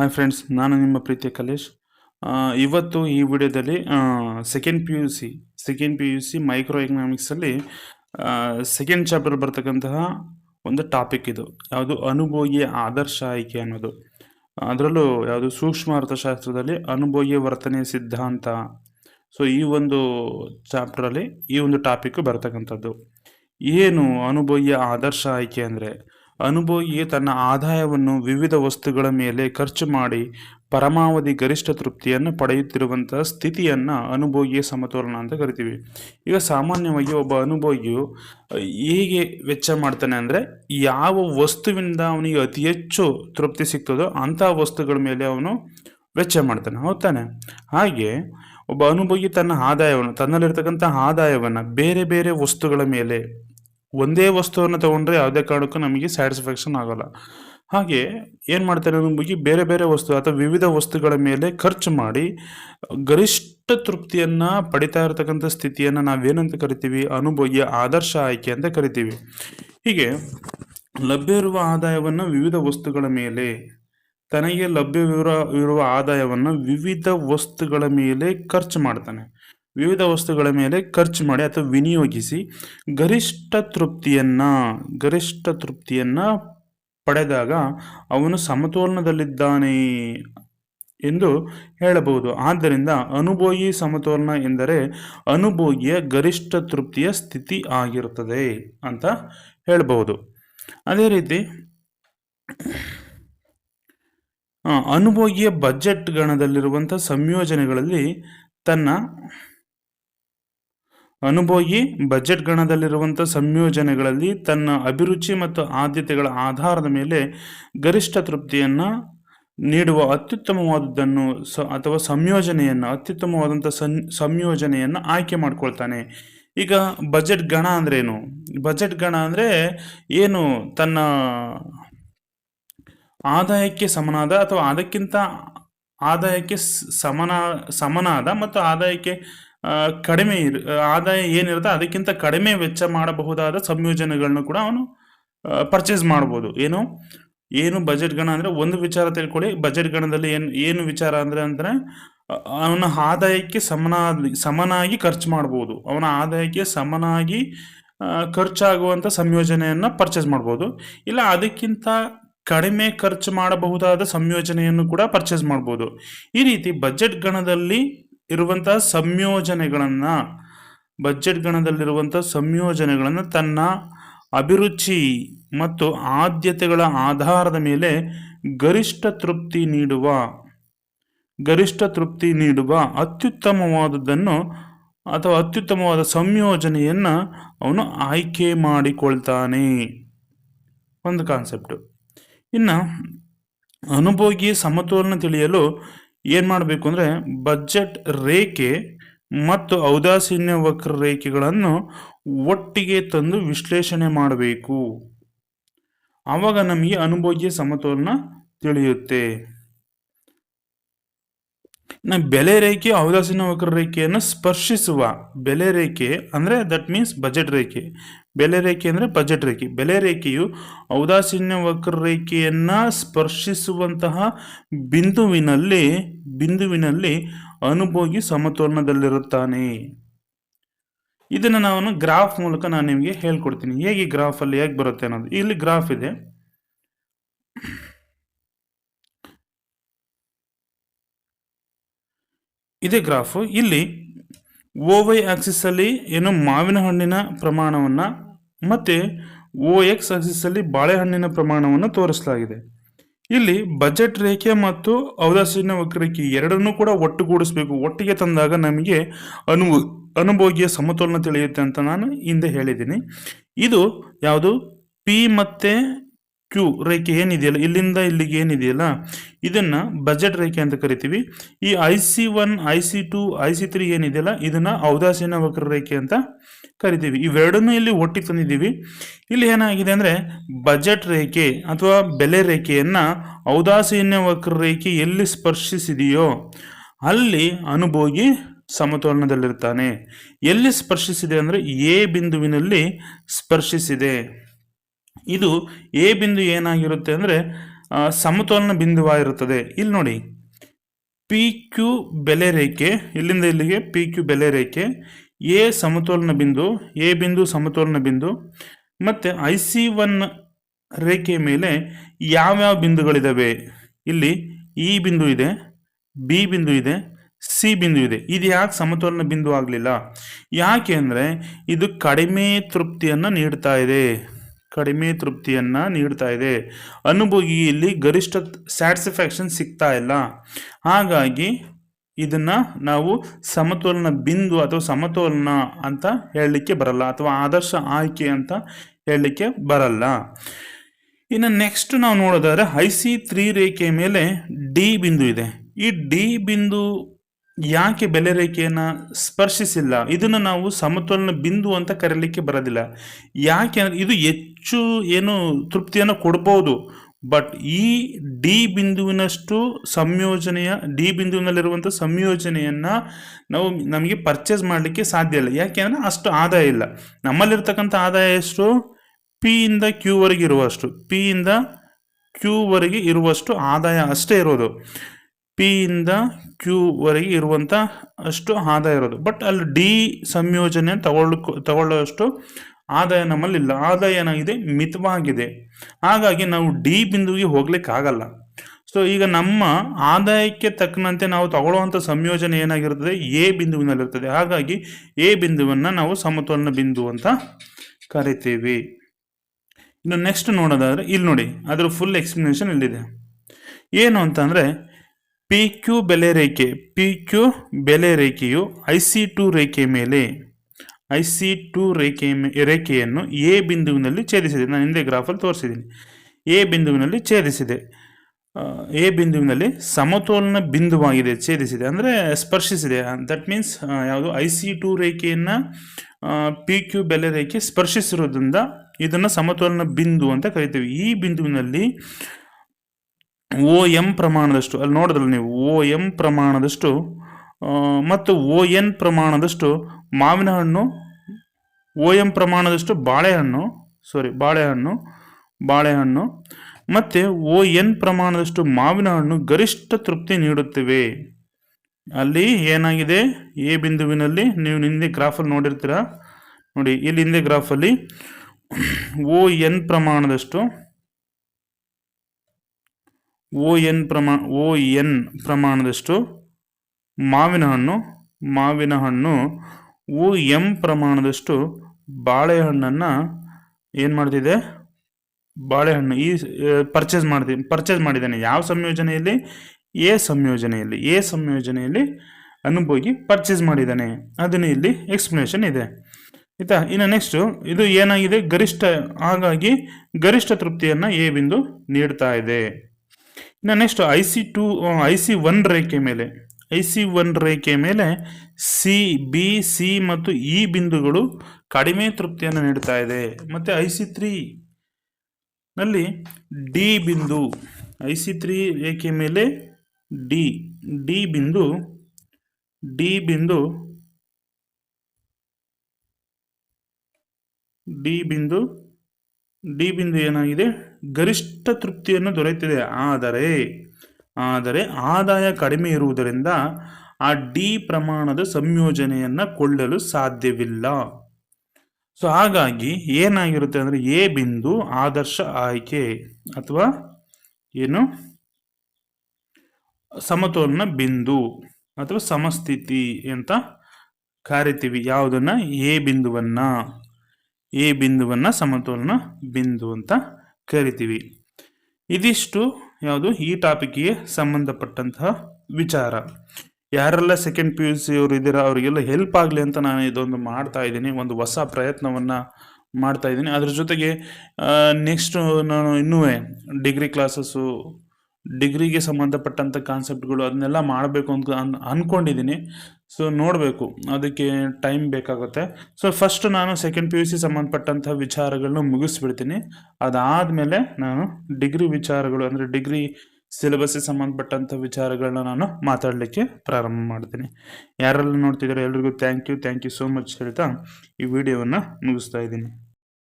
Hi friends ನಾನು ನಿಮ್ಮ ಪ್ರೀತಿಯ ಕಲೇಶ್. ಇವತ್ತು ಈ ವಿಡಿಯೋದಲ್ಲಿ second P U C second P U C micro ಎಕನಾಮಿಕ್ಸಲ್ಲಿ second chapter ಬರ್ತಕ್ಕಂತಹ ಒಂದು ಟಾಪಿಕ್ ಇದು. ಯಾವುದು ಅನುಭೋಗಿಯ ಆದರ್ಶ ಆಯ್ಕೆ ಅನ್ನೋದು. ಅದರಲ್ಲೂ ಯಾವುದು ಸೂಕ್ಷ್ಮ ಅರ್ಥಶಾಸ್ತ್ರದಲ್ಲಿ ಅನುಭೋಗಿಯ ವರ್ತನೆ ಸಿದ್ಧಾಂತ. ಸೊ ಈ ಒಂದು ಚಾಪ್ಟರಲ್ಲಿ ಈ ಒಂದು ಟಾಪಿಕ್ ಬರ್ತಕ್ಕಂಥದ್ದು. ಏನು ಅನುಭೋಗಿಯ ಆದರ್ಶ ಆಯ್ಕೆ ಅಂದರೆ? ಅನುಭೋಗಿ ತನ್ನ ಆದಾಯವನ್ನು ವಿವಿಧ ವಸ್ತುಗಳ ಮೇಲೆ ಖರ್ಚು ಮಾಡಿ ಪರಮಾವಧಿ ಗರಿಷ್ಠ ತೃಪ್ತಿಯನ್ನು ಪಡೆಯುತ್ತಿರುವಂತಹ ಸ್ಥಿತಿಯನ್ನು ಅನುಭೋಗಿಯ ಸಮತೋಲನ ಅಂತ ಕರಿತೀವಿ. ಈಗ ಸಾಮಾನ್ಯವಾಗಿ ಒಬ್ಬ ಅನುಭೋಗಿಯು ಅಹ್, ಹೇಗೆ ವೆಚ್ಚ ಮಾಡ್ತಾನೆ ಅಂದರೆ ಯಾವ ವಸ್ತುವಿನಿಂದ ಅವನಿಗೆ ಅತಿ ಹೆಚ್ಚು ತೃಪ್ತಿ ಸಿಗ್ತದೋ ಅಂತಹ ವಸ್ತುಗಳ ಮೇಲೆ ಅವನು ವೆಚ್ಚ ಮಾಡ್ತಾನೆ ಹೋಗ್ತಾನೆ. ತಾನೆ ಹಾಗೆ ಒಬ್ಬ ಅನುಭೋಗಿ ತನ್ನ ಆದಾಯವನ್ನು ತನ್ನಲ್ಲಿರ್ತಕ್ಕಂಥ ಆದಾಯವನ್ನು ಬೇರೆ ಬೇರೆ ವಸ್ತುಗಳ ಮೇಲೆ ಒಂದೇ ವಸ್ತುವನ್ನು ತಗೊಂಡ್ರೆ ಯಾವುದೇ ಕಾರಣಕ್ಕೂ ನಮಗೆ ಸ್ಯಾಟಿಸ್ಫ್ಯಾಕ್ಷನ್ ಆಗೋಲ್ಲ. ಹಾಗೆ ಏನು ಮಾಡ್ತಾರೆ ನಮಗೆ ಬೇರೆ ಬೇರೆ ವಸ್ತು ಅಥವಾ ವಿವಿಧ ವಸ್ತುಗಳ ಮೇಲೆ ಖರ್ಚು ಮಾಡಿ, ಗರಿಷ್ಠ ತೃಪ್ತಿಯನ್ನು ಪಡಿತಾ ಇರತಕ್ಕಂಥ ಸ್ಥಿತಿಯನ್ನು ನಾವೇನಂತ ಕರಿತೀವಿ? ಅನುಭವಿಯ, ಆದರ್ಶ ಆಯ್ಕೆ ಅಂತ ಕರಿತೀವಿ. ಹೀಗೆ ಲಭ್ಯ ಇರುವ ಆದಾಯವನ್ನು ವಿವಿಧ ವಸ್ತುಗಳ ಮೇಲೆ, ತನಗೆ ಲಭ್ಯವಿರುವ ಇರುವ ಆದಾಯವನ್ನು ವಿವಿಧ ವಸ್ತುಗಳ ಮೇಲೆ ಖರ್ಚು ಮಾಡ್ತಾನೆ. ವಿವಿಧ ವಸ್ತುಗಳ ಮೇಲೆ ಖರ್ಚು ಮಾಡಿ ಅಥವಾ ವಿನಿಯೋಗಿಸಿ ಗರಿಷ್ಠ ತೃಪ್ತಿಯನ್ನು ಗರಿಷ್ಠ ತೃಪ್ತಿಯನ್ನು ಪಡೆದಾಗ ಅವನು ಸಮತೋಲನದಲ್ಲಿದ್ದಾನೆ ಎಂದು ಹೇಳಬಹುದು. ಆದ್ದರಿಂದ ಅನುಭೋಗಿ ಸಮತೋಲನ ಎಂದರೆ ಅನುಭೋಗಿಯ ಗರಿಷ್ಠ ತೃಪ್ತಿಯ ಸ್ಥಿತಿ ಆಗಿರುತ್ತದೆ ಅಂತ ಹೇಳಬಹುದು. ಅದೇ ರೀತಿ ಅನುಭೋಗಿಯ ಬಜೆಟ್ ಗಣದಲ್ಲಿರುವಂಥ ಸಂಯೋಜನೆಗಳಲ್ಲಿ ತನ್ನ ಅನುಭೋಗಿ ಬಜೆಟ್ ಗಣದಲ್ಲಿರುವಂಥ ಸಂಯೋಜನೆಗಳಲ್ಲಿ ತನ್ನ ಅಭಿರುಚಿ ಮತ್ತು ಆದ್ಯತೆಗಳ ಆಧಾರದ ಮೇಲೆ ಗರಿಷ್ಠ ತೃಪ್ತಿಯನ್ನು ನೀಡುವ ಅತ್ಯುತ್ತಮವಾದದ್ದನ್ನು ಸ ಅಥವಾ ಸಂಯೋಜನೆಯನ್ನು ಅತ್ಯುತ್ತಮವಾದಂಥ ಸಂಯೋಜನೆಯನ್ನು ಆಯ್ಕೆ ಮಾಡ್ಕೊಳ್ತಾನೆ. ಈಗ ಬಜೆಟ್ ಗಣ ಅಂದ್ರೇನು? ಬಜೆಟ್ ಗಣ ಅಂದರೆ ಏನು? ತನ್ನ ಆದಾಯಕ್ಕೆ ಸಮನಾದ ಅಥವಾ ಅದಕ್ಕಿಂತ ಆದಾಯಕ್ಕೆ ಸಮನ, ಸಮನಾದ ಮತ್ತು ಆದಾಯಕ್ಕೆ ಕಡಿಮೆ ಇರ್ ಆದಾಯ ಏನಿರುತ್ತೆ ಅದಕ್ಕಿಂತ ಕಡಿಮೆ ವೆಚ್ಚ ಮಾಡಬಹುದಾದ ಸಂಯೋಜನೆಗಳನ್ನು ಕೂಡ ಅವನು ಪರ್ಚೇಸ್ ಮಾಡ್ಬೋದು. ಏನು? ಏನು ಬಜೆಟ್ ಗಣ ಅಂದರೆ ಒಂದು ವಿಚಾರ ತಿಳ್ಕೊಳ್ಳಿ. ಬಜೆಟ್ ಗಣದಲ್ಲಿ ಏನು ಏನು ವಿಚಾರ ಅಂದರೆ ಅಂದರೆ ಅವನ ಆದಾಯಕ್ಕೆ ಸಮನ ಸಮನಾಗಿ ಖರ್ಚು ಮಾಡ್ಬೋದು. ಅವನ ಆದಾಯಕ್ಕೆ ಸಮನಾಗಿ ಖರ್ಚಾಗುವಂಥ ಸಂಯೋಜನೆಯನ್ನು ಪರ್ಚೇಸ್ ಮಾಡ್ಬೋದು. ಇಲ್ಲ ಅದಕ್ಕಿಂತ ಕಡಿಮೆ ಖರ್ಚು ಮಾಡಬಹುದಾದ ಸಂಯೋಜನೆಯನ್ನು ಕೂಡ ಪರ್ಚೇಸ್ ಮಾಡ್ಬೋದು. ಈ ರೀತಿ ಬಜೆಟ್ ಗಣದಲ್ಲಿ ಇರುವಂತಹ ಸಂಯೋಜನೆಗಳನ್ನು ಬಜೆಟ್ ಗಣದಲ್ಲಿರುವಂಥ ಸಂಯೋಜನೆಗಳನ್ನು ತನ್ನ ಅಭಿರುಚಿ ಮತ್ತು ಆದ್ಯತೆಗಳ ಆಧಾರದ ಮೇಲೆ ಗರಿಷ್ಠ ತೃಪ್ತಿ ನೀಡುವ, ಗರಿಷ್ಠ ತೃಪ್ತಿ ನೀಡುವ ಅತ್ಯುತ್ತಮವಾದದ್ದನ್ನು ಅಥವಾ ಅತ್ಯುತ್ತಮವಾದ ಸಂಯೋಜನೆಯನ್ನು ಅವನು ಆಯ್ಕೆ ಮಾಡಿಕೊಳ್ತಾನೆ. ಒಂದು ಕಾನ್ಸೆಪ್ಟು ಇನ್ನು ಅನುಭೋಗಿ ಸಮತೋಲನ ತಿಳಿಯಲು ಏನು ಮಾಡಬೇಕು ಅಂದರೆ ಬಜೆಟ್ ರೇಖೆ ಮತ್ತು ಔದಾಸೀನ್ಯ ವಕ್ರರೇಖೆಗಳನ್ನು ಒಟ್ಟಿಗೆ ತಂದು ವಿಶ್ಲೇಷಣೆ ಮಾಡಬೇಕು. ಆವಾಗ ನಮಗೆ ಅನುಭೋಗ್ಯ ಸಮತೋಲನ ತಿಳಿಯುತ್ತೆ. ಬೆಲೆ ರೇಖೆ ಔದಾಸೀನ ವಕ್ರರೇಖೆಯನ್ನು ಸ್ಪರ್ಶಿಸುವ ಬೆಲೆ ರೇಖೆ ಅಂದರೆ ದಟ್ ಮೀನ್ಸ್ ಬಜೆಟ್ ರೇಖೆ. ಬೆಲೆ ರೇಖೆ ಅಂದರೆ ಬಜೆಟ್ ರೇಖೆ. ಬೆಲೆ ರೇಖೆಯು ಔದಾಸೀನ್ಯ ವಕ್ರರೇಖೆಯನ್ನು ಸ್ಪರ್ಶಿಸುವಂತಹ ಬಿಂದುವಿನಲ್ಲಿ ಬಿಂದುವಿನಲ್ಲಿ ಅನುಭೋಗಿ ಸಮತೋಲನದಲ್ಲಿರುತ್ತಾನೆ. ಇದನ್ನು ನಾನು ಗ್ರಾಫ್ ಮೂಲಕ ನಾನು ನಿಮಗೆ ಹೇಳ್ಕೊಡ್ತೀನಿ. ಹೇಗೆ ಗ್ರಾಫಲ್ಲಿ ಹೇಗೆ ಬರುತ್ತೆ ಅನ್ನೋದು. ಇಲ್ಲಿ ಗ್ರಾಫ್ ಇದೆ. ಇದೇ ಗ್ರಾಫು. ಇಲ್ಲಿ ಓ ವೈ ಆಕ್ಸಿಸಲ್ಲಿ ಏನು ಮಾವಿನ ಹಣ್ಣಿನ ಪ್ರಮಾಣವನ್ನು ಮತ್ತು ಓ ಎಕ್ಸ್ ಆಕ್ಸಿಸಲ್ಲಿ ಬಾಳೆಹಣ್ಣಿನ ಪ್ರಮಾಣವನ್ನು ತೋರಿಸಲಾಗಿದೆ. ಇಲ್ಲಿ ಬಜೆಟ್ ರೇಖೆ ಮತ್ತು ಔದಾಸೀನ ವಕ್ರರೇಖೆ ಎರಡನ್ನೂ ಕೂಡ ಒಟ್ಟುಗೂಡಿಸಬೇಕು. ಒಟ್ಟಿಗೆ ತಂದಾಗ ನಮಗೆ ಅನು ಅನುಭೋಗಿಯ ಸಮತೋಲನ ತಿಳಿಯುತ್ತೆ ಅಂತ ನಾನು ಹಿಂದೆ ಹೇಳಿದ್ದೀನಿ. ಇದು ಯಾವುದು? ಪಿ ಮತ್ತು ಕ್ಯೂ ರೇಖೆ ಏನಿದೆಯಲ್ಲ, ಇಲ್ಲಿಂದ ಇಲ್ಲಿಗೆ ಏನಿದೆಯಲ್ಲ, ಇದನ್ನ ಬಜೆಟ್ ರೇಖೆ ಅಂತ ಕರಿತೀವಿ. ಈ I C one I C two I C three ಏನಿದೆಯಲ್ಲ, ಇದನ್ನ ಔದಾಸೀನ ವಕ್ರರೇಖೆ ಅಂತ ಕರಿತೀವಿ. ಇವೆರಡನ್ನೂ ಇಲ್ಲಿ ಒಟ್ಟಿಗೆ ತಂದಿದ್ದೀವಿ. ಇಲ್ಲಿ ಏನಾಗಿದೆ ಅಂದರೆ ಬಜೆಟ್ ರೇಖೆ ಅಥವಾ ಬೆಲೆ ರೇಖೆಯನ್ನು ವಕ್ರ ರೇಖೆ ಎಲ್ಲಿ ಸ್ಪರ್ಶಿಸಿದೆಯೋ, ಅಲ್ಲಿ ಅನುಭೋಗಿ ಸಮತೋಲನದಲ್ಲಿರ್ತಾನೆ. ಎಲ್ಲಿ ಸ್ಪರ್ಶಿಸಿದೆ ಅಂದರೆ, ಎ ಬಿಂದುವಿನಲ್ಲಿ ಸ್ಪರ್ಶಿಸಿದೆ. ಇದು ಎ ಬಿಂದು ಏನಾಗಿರುತ್ತೆ ಅಂದರೆ ಸಮತೋಲನ ಬಿಂದುವಾಗಿರುತ್ತದೆ. ಇಲ್ಲಿ ನೋಡಿ. ಪಿ ಕ್ಯೂ ಬೆಲೆ ರೇಖೆ, ಇಲ್ಲಿಂದ ಇಲ್ಲಿಗೆ ಪಿ ಕ್ಯೂ ಬೆಲೆ ರೇಖೆ, ಎ ಸಮತೋಲನ ಬಿಂದು, ಎ ಬಿಂದು ಸಮತೋಲನ ಬಿಂದು, ಮತ್ತು ಐ ಸಿ ಒನ್ ರೇಖೆ ಮೇಲೆ ಯಾವ್ಯಾವ ಬಿಂದುಗಳಿದ್ದಾವೆ ಇಲ್ಲಿ ಇ ಬಿಂದು ಇದೆ, ಬಿ ಬಿಂದು ಇದೆ, ಸಿ ಬಿಂದು ಇದೆ. ಇದು ಯಾಕೆ ಸಮತೋಲನ ಬಿಂದು ಆಗಲಿಲ್ಲ? ಯಾಕೆ ಅಂದರೆ, ಇದು ಕಡಿಮೆ ತೃಪ್ತಿಯನ್ನು ನೀಡ್ತಾ ಇದೆ. ಕಡಿಮೆ ತೃಪ್ತಿಯನ್ನು ನೀಡ್ತಾ ಇದೆ. ಅನುಭೋಗಿಯಲ್ಲಿ ಗರಿಷ್ಠ ಸ್ಯಾಟಿಸ್ಫ್ಯಾಕ್ಷನ್ ಸಿಗ್ತಾ ಇಲ್ಲ. ಹಾಗಾಗಿ ಇದನ್ನು ನಾವು ಸಮತೋಲನ ಬಿಂದು ಅಥವಾ ಸಮತೋಲನ ಅಂತ ಹೇಳಲಿಕ್ಕೆ ಬರಲ್ಲ ಅಥವಾ ಆದರ್ಶ ಆಯ್ಕೆ ಅಂತ ಹೇಳಲಿಕ್ಕೆ ಬರಲ್ಲ. ಇನ್ನು ನೆಕ್ಸ್ಟ್ ನಾವು ನೋಡೋದಾದ್ರೆ ಐ ಸಿ ತ್ರೀ ರೇಖೆಯ ಮೇಲೆ ಡಿ ಬಿಂದು ಇದೆ. ಈ ಡಿ ಬಿಂದು ಯಾಕೆ ಬೆಲೆ ರೇಖೆಯನ್ನು ಸ್ಪರ್ಶಿಸಿಲ್ಲ? ಇದನ್ನು ನಾವು ಸಮತೋಲನ ಬಿಂದು ಅಂತ ಕರೀಲಿಕ್ಕೆ ಬರೋದಿಲ್ಲ. ಯಾಕೆ ಅಂದರೆ ಇದು ಹೆಚ್ಚು ಏನು ತೃಪ್ತಿಯನ್ನು ಕೊಡ್ಬೋದು. ಬಟ್ ಈ ಡಿ ಬಿಂದುವಿನಷ್ಟು ಸಂಯೋಜನೆಯ ಡಿ ಬಿಂದುವಿನಲ್ಲಿರುವಂಥ ಸಂಯೋಜನೆಯನ್ನು ನಾವು ನಮಗೆ ಪರ್ಚೇಸ್ ಮಾಡಲಿಕ್ಕೆ ಸಾಧ್ಯ ಇಲ್ಲ. ಯಾಕೆಂದರೆ ಅಷ್ಟು ಆದಾಯ ಇಲ್ಲ. ನಮ್ಮಲ್ಲಿರ್ತಕ್ಕಂಥ ಆದಾಯ ಎಷ್ಟು? ಪಿ ಇಂದ ಕ್ಯೂವರೆಗೆ ಇರುವಷ್ಟು. ಪಿ ಇಂದ ಕ್ಯೂವರೆಗೆ ಇರುವಷ್ಟು ಆದಾಯ ಅಷ್ಟೇ ಇರೋದು. ಪಿ ಇಂದ ಕ್ಯೂ ವರೆಗೆ ಇರುವಂಥ ಅಷ್ಟು ಆದಾಯ ಇರೋದು. ಬಟ್ ಅಲ್ಲಿ ಡಿ ಸಂಯೋಜನೆ ತಗೊಳ್ಳೋ, ತಗೊಳ್ಳೋಷ್ಟು ಆದಾಯ ನಮ್ಮಲ್ಲಿಲ್ಲ ಆದಾಯ ಏನಾಗಿದೆ? ಮಿತವಾಗಿದೆ. ಹಾಗಾಗಿ ನಾವು ಡಿ ಬಿಂದುವಿಗೆ ಹೋಗ್ಲಿಕ್ಕಾಗಲ್ಲ. ಸೊ ಈಗ ನಮ್ಮ ಆದಾಯಕ್ಕೆ ತಕ್ಕಂತೆ ನಾವು ತಗೊಳ್ಳುವಂಥ ಸಂಯೋಜನೆ ಏನಾಗಿರ್ತದೆ? ಎ ಬಿಂದುವಿನಲ್ಲಿರ್ತದೆ. ಹಾಗಾಗಿ ಎ ಬಿಂದುವನ್ನು ನಾವು ಸಮತೋಲನ ಬಿಂದು ಅಂತ ಕರಿತೀವಿ. ಇನ್ನು ನೆಕ್ಸ್ಟ್ ನೋಡೋದಾದ್ರೆ, ಇಲ್ಲಿ ನೋಡಿ, ಅದರ ಫುಲ್ ಎಕ್ಸ್ಪ್ಲನೇಷನ್ ಇಲ್ಲಿದೆ. ಏನು ಅಂತಂದರೆ ಪಿ ಕ್ಯೂ ಬೆಲೆ ರೇಖೆ ಪಿ ಕ್ಯೂ ಬೆಲೆ ರೇಖೆಯು ಐ ಸಿ ಟು ರೇಖೆ ಮೇಲೆ ಐ ಸಿ ಟು ರೇಖೆ ರೇಖೆಯನ್ನು ಎ ಬಿಂದುವಿನಲ್ಲಿ ಛೇದಿಸಿದೆ. ನಾನು ಹಿಂದೆ ಗ್ರಾಫಲ್ಲಿ ತೋರಿಸಿದ್ದೀನಿ. ಎ ಬಿಂದುವಿನಲ್ಲಿ ಛೇದಿಸಿದೆ. ಎ ಬಿಂದುವಿನಲ್ಲಿ ಸಮತೋಲನ ಬಿಂದುವಾಗಿದೆ, ಛೇದಿಸಿದೆ. ಅಂದರೆ ಸ್ಪರ್ಶಿಸಿದೆ. ದಟ್ ಮೀನ್ಸ್ ಯಾವುದು? ಐ ಸಿ ಟು ರೇಖೆಯನ್ನು ಪಿ ಕ್ಯೂ ಬೆಲೆ ರೇಖೆ ಸ್ಪರ್ಶಿಸಿರೋದ್ರಿಂದ ಇದನ್ನು ಸಮತೋಲನ ಬಿಂದು ಅಂತ ಕರಿತೀವಿ. ಈ ಬಿಂದುವಿನಲ್ಲಿ ಓ ಎಂ ಪ್ರಮಾಣದಷ್ಟು, ಅಲ್ಲಿ ನೋಡಿದ್ರಲ್ಲ ನೀವು ಓ ಎಂ ಪ್ರಮಾಣದಷ್ಟು ಮತ್ತು ಓ ಎನ್ ಪ್ರಮಾಣದಷ್ಟು ಮಾವಿನ ಹಣ್ಣು ಓ ಎಂ ಪ್ರಮಾಣದಷ್ಟು ಬಾಳೆಹಣ್ಣು ಸಾರಿ ಬಾಳೆಹಣ್ಣು ಬಾಳೆಹಣ್ಣು, ಮತ್ತು ಓ ಎನ್ ಪ್ರಮಾಣದಷ್ಟು ಮಾವಿನ ಹಣ್ಣು ಗರಿಷ್ಠ ತೃಪ್ತಿ ನೀಡುತ್ತಿವೆ. ಅಲ್ಲಿ ಏನಾಗಿದೆ? ಎ ಬಿಂದುವಿನಲ್ಲಿ ನೀವು ಹಿಂದೆ ಗ್ರಾಫಲ್ಲಿ ನೋಡಿರ್ತೀರ? ನೋಡಿ, ಇಲ್ಲಿ ಹಿಂದೆ ಗ್ರಾಫಲ್ಲಿ ಓ ಎನ್ ಪ್ರಮಾಣದಷ್ಟು ಓ ಎನ್ ಪ್ರಮಾ, ಓ ಎನ್ ಪ್ರಮಾಣದಷ್ಟು ಮಾವಿನ ಹಣ್ಣು ಮಾವಿನ ಹಣ್ಣು ಓ ಎಂ ಪ್ರಮಾಣದಷ್ಟು ಬಾಳೆಹಣ್ಣನ್ನು ಏನು ಮಾಡ್ತಿದೆ? ಬಾಳೆಹಣ್ಣು ಈ ಪರ್ಚೇಸ್ ಮಾಡ್ತಿ ಪರ್ಚೇಸ್ ಮಾಡಿದ್ದಾನೆ. ಯಾವ ಸಂಯೋಜನೆಯಲ್ಲಿ? ಎ ಸಂಯೋಜನೆಯಲ್ಲಿ. ಎ ಸಂಯೋಜನೆಯಲ್ಲಿ ಅನುಭೋಗಿ ಪರ್ಚೇಸ್ ಮಾಡಿದ್ದಾನೆ. ಅದನ್ನು ಇಲ್ಲಿ ಎಕ್ಸ್ಪ್ಲನೇಷನ್ ಇದೆ. ಆಯಿತಾ? ಇನ್ನು ನೆಕ್ಸ್ಟು ಇದು ಏನಾಗಿದೆ? ಗರಿಷ್ಠ, ಹಾಗಾಗಿ ಗರಿಷ್ಠ ತೃಪ್ತಿಯನ್ನು ಎ ಬಿಂದು ನೀಡ್ತಾ ಇದೆ. ಇನ್ನು next I C two I C one ರೇಖೆ ಮೇಲೆ. ಐ ಸಿ ಒನ್ ರೇಖೆ ಮೇಲೆ ಸಿ ಬಿ ಸಿ ಮತ್ತು ಇ ಬಿಂದುಗಳು ಕಡಿಮೆ ತೃಪ್ತಿಯನ್ನು ನೀಡ್ತಾ ಇದೆ. ಮತ್ತು ಐ ಸಿ ತ್ರೀ ನಲ್ಲಿ ಡಿ ಬಿಂದು ಐ ಸಿ ತ್ರೀ ರೇಖೆ ಮೇಲೆ ಡಿ ಡಿ ಬಿಂದು ಡಿ ಬಿಂದು ಡಿ ಬಿಂದು ಡಿ ಬಿಂದು ಏನಾಗಿದೆ? ಗರಿಷ್ಠ ತೃಪ್ತಿಯನ್ನು ದೊರೆಯುತ್ತಿದೆ. ಆದರೆ ಆದರೆ ಆದಾಯ ಕಡಿಮೆ ಇರುವುದರಿಂದ ಆ ಡಿ ಪ್ರಮಾಣದ ಸಂಯೋಜನೆಯನ್ನು ಕೊಳ್ಳಲು ಸಾಧ್ಯವಿಲ್ಲ. ಸೊ, ಹಾಗಾಗಿ ಏನಾಗಿರುತ್ತೆ ಅಂದರೆ ಎ ಬಿಂದು ಆದರ್ಶ ಆಯ್ಕೆ ಅಥವಾ ಏನು? ಸಮತೋಲನ ಬಿಂದು ಅಥವಾ ಸಮಸ್ಥಿತಿ ಅಂತ ಕರಿತೀವಿ. ಯಾವುದನ್ನು? ಎ ಬಿಂದುವನ್ನ. ಎ ಬಿಂದುವನ್ನ ಸಮತೋಲನ ಬಿಂದು ಅಂತ ಕರಿತೀವಿ. ಇದಿಷ್ಟು ಯಾವುದು? ಈ ಟಾಪಿಕ್ಗೆ ಸಂಬಂಧಪಟ್ಟಂತಹ ವಿಚಾರ. ಯಾರೆಲ್ಲ ಸೆಕೆಂಡ್ ಪಿ ಯು ಸಿ ಅವರು ಇದ್ದೀರಾ, ಅವರಿಗೆಲ್ಲ ಹೆಲ್ಪ್ ಆಗಲಿ ಅಂತ ನಾನು ಇದೊಂದು ಮಾಡ್ತಾ ಇದ್ದೀನಿ. ಒಂದು ಹೊಸ ಪ್ರಯತ್ನವನ್ನು ಮಾಡ್ತಾ ಇದ್ದೀನಿ. ಅದ್ರ ಜೊತೆಗೆ ನೆಕ್ಸ್ಟ್ ನಾನು ಇನ್ನೂ ಡಿಗ್ರಿ ಕ್ಲಾಸಸ್ಸು ಡಿಗ್ರಿಗೆ ಸಂಬಂಧಪಟ್ಟಂಥ ಕಾನ್ಸೆಪ್ಟ್ಗಳು ಅದನ್ನೆಲ್ಲ ಮಾಡಬೇಕು ಅಂತ ಅನ್ ಅಂದ್ಕೊಂಡಿದ್ದೀನಿ ಸೊ ನೋಡಬೇಕು. ಅದಕ್ಕೆ ಟೈಮ್ ಬೇಕಾಗುತ್ತೆ. ಸೊ ಫಸ್ಟ್ ನಾನು ಸೆಕೆಂಡ್ ಪಿ ಯು ಸಿ ಸಂಬಂಧಪಟ್ಟಂಥ ವಿಚಾರಗಳನ್ನ ಮುಗಿಸ್ಬಿಡ್ತೀನಿ. ಅದಾದಮೇಲೆ ನಾನು ಡಿಗ್ರಿ ವಿಚಾರಗಳು ಅಂದರೆ ಡಿಗ್ರಿ ಸಿಲೆಬಸ್ಗೆ ಸಂಬಂಧಪಟ್ಟಂಥ ವಿಚಾರಗಳನ್ನ ನಾನು ಮಾತಾಡಲಿಕ್ಕೆ ಪ್ರಾರಂಭ ಮಾಡ್ತೀನಿ. ಯಾರೆಲ್ಲ ನೋಡ್ತಿದ್ದಾರೆ ಎಲ್ರಿಗೂ thank you thank you so much ಹೇಳ್ತಾ ಈ ವಿಡಿಯೋವನ್ನು ಮುಗಿಸ್ತಾ ಇದ್ದೀನಿ.